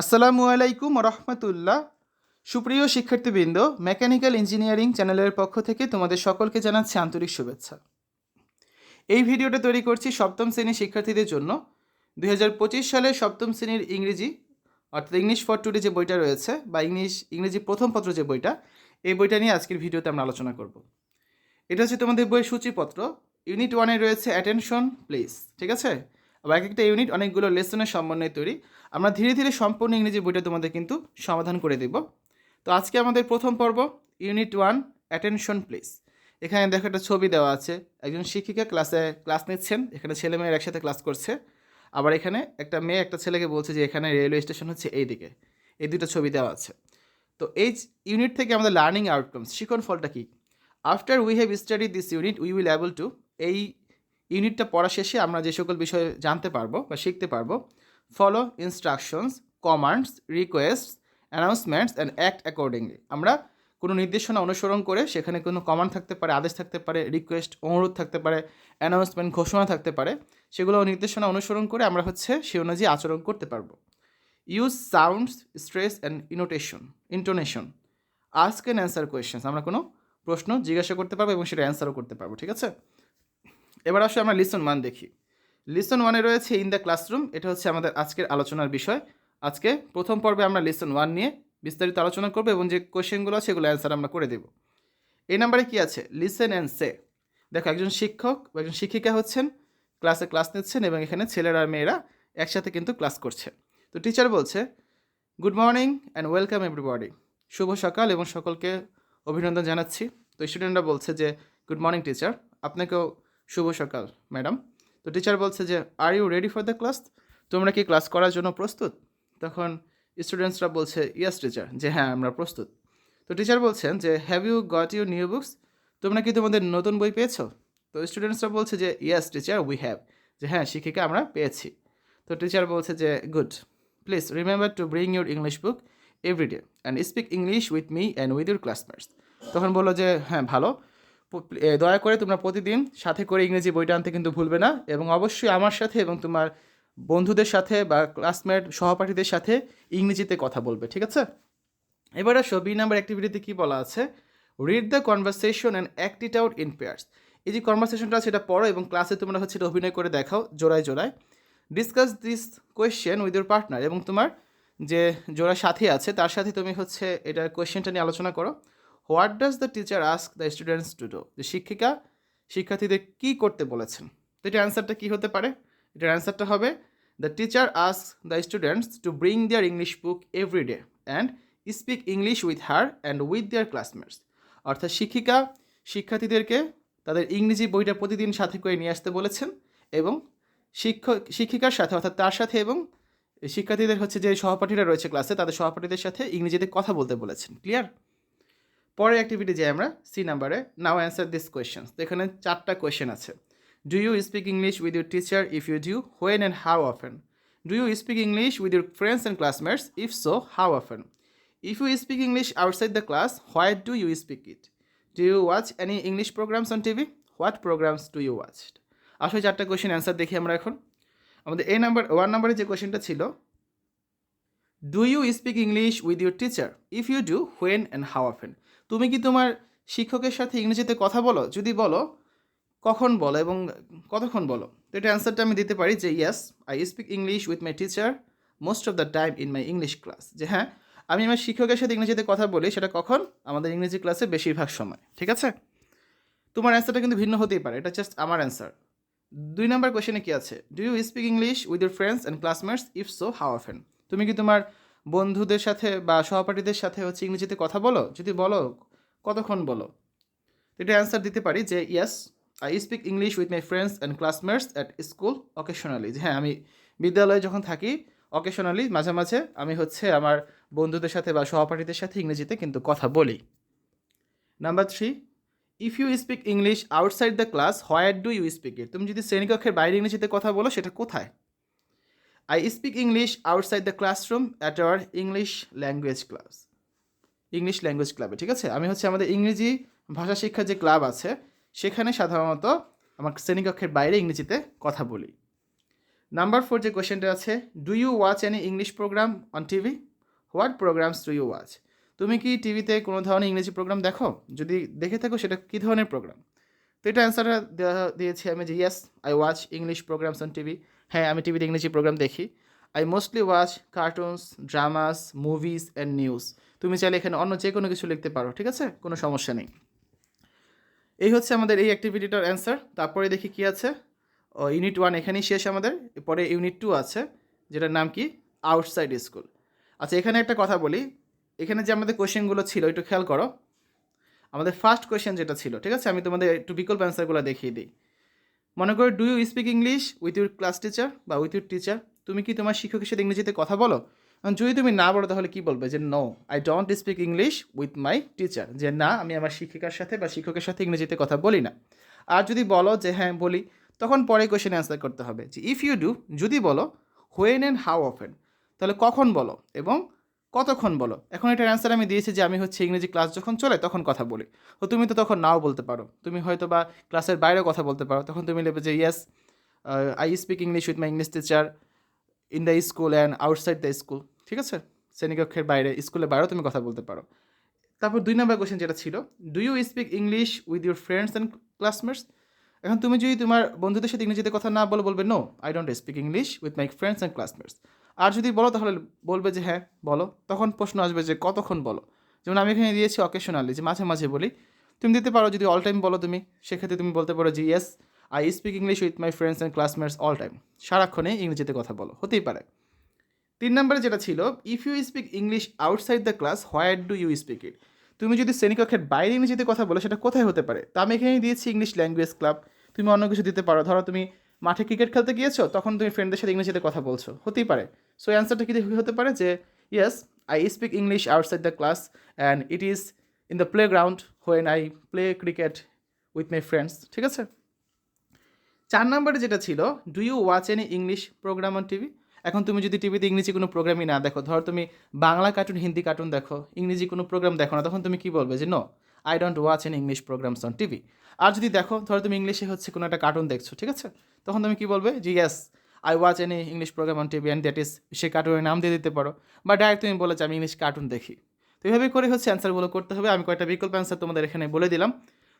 আসসালামু আলাইকুম রহমতুল্লাহ সুপ্রিয় শিক্ষার্থীবৃন্দ, মেকানিক্যাল ইঞ্জিনিয়ারিং চ্যানেলের পক্ষ থেকে তোমাদের সকলকে জানাচ্ছি আন্তরিক শুভেচ্ছা। এই ভিডিওটা তৈরি করছি সপ্তম শ্রেণির শিক্ষার্থীদের জন্য। দুই সালে সপ্তম শ্রেণির ইংরেজি, অর্থাৎ ইংলিশ ফর টুডে যে বইটা রয়েছে, বা ইংলিশ ইংরেজি প্রথম পত্র যে বইটা, এই বইটা নিয়ে আজকের ভিডিওতে আমরা আলোচনা করব। এটা হচ্ছে তোমাদের বইয়ের সূচিপত্র। ইউনিট ওয়ানে রয়েছে অ্যাটেনশন প্লেস ঠিক আছে? আবার এক একটা ইউনিট অনেকগুলো লেসনের সমন্বয়ে তৈরি। আমরা ধীরে ধীরে সম্পূর্ণ ইংরেজি বইটা তোমাদের কিন্তু সমাধান করে দেব। তো আজকে আমাদের প্রথম পর্ব ইউনিট ওয়ান অ্যাটেনশন প্লিজ এখানে দেখো একটা ছবি দেওয়া আছে। একজন শিক্ষিকা ক্লাসে ক্লাস নিচ্ছেন, এখানে ছেলে মেয়ের একসাথে ক্লাস করছে। আবার এখানে একটা মেয়ে একটা ছেলেকে বলছে যে এখানে রেলওয়ে স্টেশন হচ্ছে এই দিকে। এই দুটো ছবি দেওয়া আছে। তো এই ইউনিট থেকে আমাদের লার্নিং আউটকামস শিখন ফলটা কী? After we have study this unit we will able to এই ইউনিটটা পড়া শেষে আমরা যে সকল বিষয়ে জানতে পারব বা শিখতে পারব follow instructions commands request announcements and act accordingly আমরা কোনো নির্দেশনা অনুসরণ করে সেখানে কোনো কমান্ড থাকতে পারে, আদেশ থাকতে পারে রিকোয়েস্ট অনুরোধ থাকতে পারে অ্যানাউন্সমেন্ট ঘোষণা থাকতে পারে, সেগুলো নির্দেশনা অনুসরণ করে আমরা হচ্ছে সে অনুযায়ী আচরণ করতে পারব। Use sounds stress and intonation intonation ask and answer questions আমরা কোনো প্রশ্ন জিজ্ঞাসা করতে পারব এবং সেটা অ্যান্সারও করতে পারব, ঠিক আছে? এবার আসলে আমরা লিসন ওয়ান দেখি। লিসন ওয়ানে রয়েছে ইন দ্য ক্লাসরুম এটা হচ্ছে আমাদের আজকের আলোচনার বিষয়। আজকে প্রথম পর্বে আমরা লিসন ওয়ান নিয়ে বিস্তারিত আলোচনা করব এবং যে কোয়েশ্চেনগুলো আছে সেগুলো অ্যান্সার আমরা করে দেব। এই নাম্বারে কি আছে? লিসেন অ্যান্ড সে দেখো, একজন শিক্ষক বা একজন শিক্ষিকা হচ্ছেন ক্লাসে ক্লাস নিচ্ছেন এবং এখানে ছেলেরা আর মেয়েরা একসাথে কিন্তু ক্লাস করছে। তো টিচার বলছে good morning and welcome everybody শুভ সকাল এবং সকলকে অভিনন্দন জানাচ্ছি। তো স্টুডেন্টরা বলছে যে গুড মর্নিং টিচার আপনাকেও শুভ সকাল ম্যাডাম তো টিচার বলছে যে are you ready for the class তোমরা কি ক্লাস করার জন্য প্রস্তুত? তখন স্টুডেন্টসরা বলছে ইয়াস টিচার যে হ্যাঁ আমরা প্রস্তুত। তো টিচার বলছেন যে have you got you new books তোমরা কি তোমাদের নতুন বই পেয়েছ? তো স্টুডেন্টসরা বলছে যে ইয়াস টিচার উই হ্যাভ যে হ্যাঁ শিক্ষিকা আমরা পেয়েছি। তো টিচার বলছে যে good please remember to bring your English book every day and speak English with me and with your classmates তখন বলল যে হ্যাঁ ভালো। দয়া করে তোমরা প্রতিদিন সাথে করে ইংরেজি বইটা আনতে কিন্তু ভুলবে না এবং অবশ্যই আমার সাথে এবং তোমার বন্ধুদের সাথে বা ক্লাসমেট সহপাঠীদের সাথে ইংরেজিতে কথা বলবে, ঠিক আছে? এবার আসো, বি নাম্বার অ্যাক্টিভিটিতে কী বলা আছে? Read the conversation and act it out in pairs এই যে কনভারসেশনটা সেটা পড়ো এবং ক্লাসে তোমরা হচ্ছে এটা অভিনয় করে দেখাও, জোড়ায় জোড়ায়। Discuss this question with your partner এবং তোমার যে জোড়া সাথী আছে, তার সাথে তুমি হচ্ছে এটা কোয়েশ্চেনটা নিয়ে আলোচনা করো। What does the teacher ask the students to do? যে শিক্ষিকা, শিক্ষার্থীদের কী করতে বলেছেন? তো এটার অ্যান্সারটা কী হতে পারে? এটার অ্যান্সারটা হবে, the teacher ask the students to bring their English book every day and speak English with her and with their classmates. অর্থাৎ শিক্ষিকা, শিক্ষার্থীদেরকে তাদের ইংরেজি বইটা প্রতিদিন সাথে করে নিয়ে আসতে বলেছেন এবং শিক্ষক, শিক্ষিকার সাথে, অর্থাৎ তার সাথে এবং শিক্ষার্থীদের হচ্ছে যে সহপাঠীরা রয়েছে ক্লাসে তাদের সহপাঠীদের সাথে ইংরেজিতে কথা বলতে বলেছেন। ক্লিয়ার পরের অ্যাক্টিভিটি যাই আমরা সি নাম্বারে নাও অ্যান্সার দিস কোয়েশ্চেন তো এখানে চারটা কোয়েশ্চেন আছে। Do you speak English with your teacher if you do when and how often do you speak English with your friends and classmates if so how often if you speak English outside the class why do you speak it do you watch any English programmes on TV what programmes do you watch আসলে চারটা question answer দেখি আমরা এখন। আমাদের এ number one নাম্বারে যে কোয়েশ্চেনটা ছিল do you speak English with your teacher if you do when and how often তুমি কি তোমার শিক্ষকের সাথে ইংরেজিতে কথা বলো? যদি বলো, কখন বলো এবং কতক্ষণ বলো? তো এটা অ্যান্সারটা আমি দিতে পারি যে yes I speak English with my teacher most of the time in my English class যে হ্যাঁ আমি আমার শিক্ষকের সাথে ইংরেজিতে কথা বলি, সেটা কখন? আমাদের ইংরেজি ক্লাসে বেশিরভাগ সময়। ঠিক আছে? তোমার অ্যান্সারটা কিন্তু ভিন্ন হতেই পারে, এটা জাস্ট আমার অ্যান্সার দুই নাম্বার কোয়েশনে কী আছে? Do you speak English with your friends and classmates if so how often তুমি কি তোমার বন্ধুদের সাথে বা সহপাঠীদের সাথে হচ্ছে ইংরেজিতে কথা বলো, যদি বলো, কতক্ষণ বলো? এটা অ্যান্সার দিতে পারি যে yes I speak English with my friends and classmates at school occasionally হ্যাঁ আমি বিদ্যালয়ে যখন থাকি অকেশনালি মাঝে মাঝে আমি হচ্ছে আমার বন্ধুদের সাথে বা সহপাঠীদের সাথে ইংরেজিতে কিন্তু কথা বলি। Number three if you speak English outside the class where do you speak it তুমি যদি শ্রেণীকক্ষের বাইরে ইংরেজিতে কথা বলো, সেটা কোথায়? I speak English outside the classroom at our English language class English language ক্লাবে ঠিক আছে? আমি হচ্ছে আমাদের ইংরেজি ভাষা শিক্ষার যে ক্লাব আছে, সেখানে সাধারণত আমার শ্রেণীকক্ষের বাইরে ইংরেজিতে কথা বলি। নাম্বার ফোর যে কোয়েশ্চেনটা আছে do you watch any English programme on TV what programmes do you watch তুমি কি টিভিতে কোনো ধরনের ইংরেজি প্রোগ্রাম দেখো? যদি দেখে থাকো, সেটা কী ধরনের প্রোগ্রাম তো এটা অ্যান্সারটা দিয়েছি আমি যে yes I watch English programmes on TV হ্যাঁ আমি টিভিতে ইংরেজি প্রোগ্রাম দেখি। I mostly watch cartoons dramas movies and news তুমি চাইলে এখানে অন্য যে কোনো কিছু লিখতে পারো, ঠিক আছে? কোনো সমস্যা নেই। এই হচ্ছে আমাদের এই অ্যাক্টিভিটিটার অ্যান্সার তারপরে দেখি কি আছে। ও ইউনিট ওয়ান এখানেই শেষ আমাদের। পরে ইউনিট টু আছে, যেটার নাম কি? আউটসাইড স্কুল আচ্ছা এখানে একটা কথা বলি। এখানে যে আমাদের কোয়েশ্চেনগুলো ছিল, একটু খেয়াল করো। আমাদের ফার্স্ট কোয়েশ্চেন যেটা ছিল, ঠিক আছে? আমি তোমাদের একটু বিকল্প অ্যান্সারগুলো দেখিয়ে দিই। মনে করো do you speak English with your class teacher বা উইথ ইউর টিচার তুমি কি তোমার শিক্ষকের সাথে ইংরেজিতে কথা বলো? যদি তুমি না বলো, তাহলে কি বলবে? যে no I don't speak English with my teacher যে, না, আমি আমার শিক্ষিকার সাথে বা শিক্ষকের সাথে ইংরেজিতে কথা বলি না। আর যদি বলো যে হ্যাঁ বলি, তখন পরে কোয়েশ্চেন অ্যান্সার করতে হবে যে ইফ ইউ ডু যদি বলো হোয়েন অ্যান্ড হাউ অফেন তাহলে কখন বলো এবং কতক্ষণ বলো? এখন এটার অ্যান্সার আমি দিয়েছি যে আমি হচ্ছে ইংরেজি ক্লাস যখন চলে তখন কথা বলি। তো তুমি তো তখন নাও বলতে পারো। তুমি হয়তো বা ক্লাসের বাইরেও কথা বলতে পারো। তখন তুমি লেবে যে yes I speak English with my English teacher in the school and outside the school ঠিক আছে? শ্রেণীকক্ষের বাইরে, স্কুলের বাইরেও তুমি কথা বলতে পারো। তারপর দুই নম্বর কোয়েশ্চেন যেটা ছিল do you speak English with your friends and classmates এখন তুমি যদি তোমার বন্ধুদের সাথে ইংরেজিতে কথা না বলো, বলবে no I don't speak English with my friends and classmates আর যদি বলো তাহলে বলবে যে হ্যাঁ বলো। তখন প্রশ্ন আসবে যে কতক্ষণ বলো? যেমন আমি এখানে দিয়েছি অকেশনালি যে মাঝে মাঝে বলি। তুমি দিতে পারো যদি অল টাইম বলো তুমি, সেক্ষেত্রে তুমি বলতে পারো যে yes I speak English with my friends and classmates all time সারাক্ষণে ইংরেজিতে কথা বলো, হতেই পারে। তিন নম্বরে যেটা ছিল if you speak English outside the class where do you speak it তুমি যদি শ্রেণীকক্ষের বাইরে ইংরেজিতে কথা বলো, সেটা কোথায় হতে পারে? তা আমি এখানে দিয়েছি ইংলিশ ল্যাঙ্গুয়েজ ক্লাব তুমি অন্য কিছু দিতে পারো। ধরো তুমি মাঠে ক্রিকেট খেলতে গিয়েছো, তখন তুমি ফ্রেন্ডদের সাথে ইংরেজিতে কথা বলছো। হতেই পারে। সো অ্যান্সারটা কি হতে পারে যে yes I speak English outside the class and it is in the playground when I play cricket with my friends ঠিক আছে? চার নম্বরে যেটা ছিল do you watch any English programme on TV এখন তুমি যদি টিভিতে ইংরেজি কোনো প্রোগ্রামই না দেখো, ধর তুমি বাংলা কার্টুন হিন্দি কার্টুন দেখো, ইংরেজি কোনো প্রোগ্রাম দেখো না, তখন তুমি কি বলবে যে no I don't watch any English programmes on TV আর যদি দেখো, ধরো তুমি ইংলিশে হচ্ছে কোনো একটা কার্টুন দেখছ, ঠিক আছে? তখন তুমি কি বলবে? যে yes I watch any English programme on TV and that is সে কার্টুনের নাম দিয়ে দিতে পারো। বা ডাইরেক্ট তুমি বলে যে, আমি ইংলিশ কার্টুন দেখি। তো এইভাবে করে হচ্ছে অ্যান্সারগুলো করতে হবে। আমি কয়েকটা বিকল্প অ্যান্সার তোমাদের এখানে বলে দিলাম।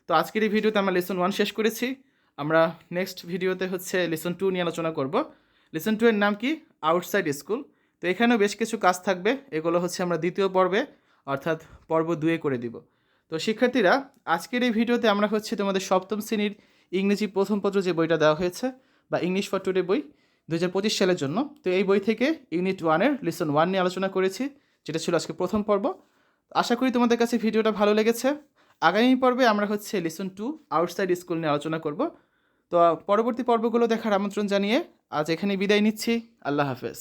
তো আজকের এই ভিডিওতে আমরা লেসন ওয়ান শেষ করেছি। আমরা নেক্সট ভিডিওতে হচ্ছে লেসন টু নিয়ে আলোচনা করব। লেসন টু এর নাম কি? আউটসাইড স্কুল তো এখানেও বেশ কিছু কাজ থাকবে। এগুলো হচ্ছে আমরা দ্বিতীয় পর্বে, অর্থাৎ পর্ব দুয়ে করে দিব। তো শিক্ষার্থীরা, আজকের এই ভিডিওতে আমরা হচ্ছে তোমাদের সপ্তম শ্রেণির ইংরেজি প্রথম পত্র যে বইটা দেওয়া হয়েছে, বা ইংলিশ ফর টুডে বই দু সালের জন্য। তো এই বই থেকে ইউনিট ওয়ানের লেসন ওয়ান নিয়ে আলোচনা করেছি, যেটা ছিল আজকে প্রথম পর্ব। আশা করি তোমাদের কাছে ভিডিওটা ভালো লেগেছে। আগামী পর্বে আমরা হচ্ছে লেসন টু আউটসাইড স্কুল নিয়ে আলোচনা করব। তো পরবর্তী পর্বগুলো দেখার আমন্ত্রণ জানিয়ে আজ এখানে বিদায় নিচ্ছি। আল্লাহ হাফেজ।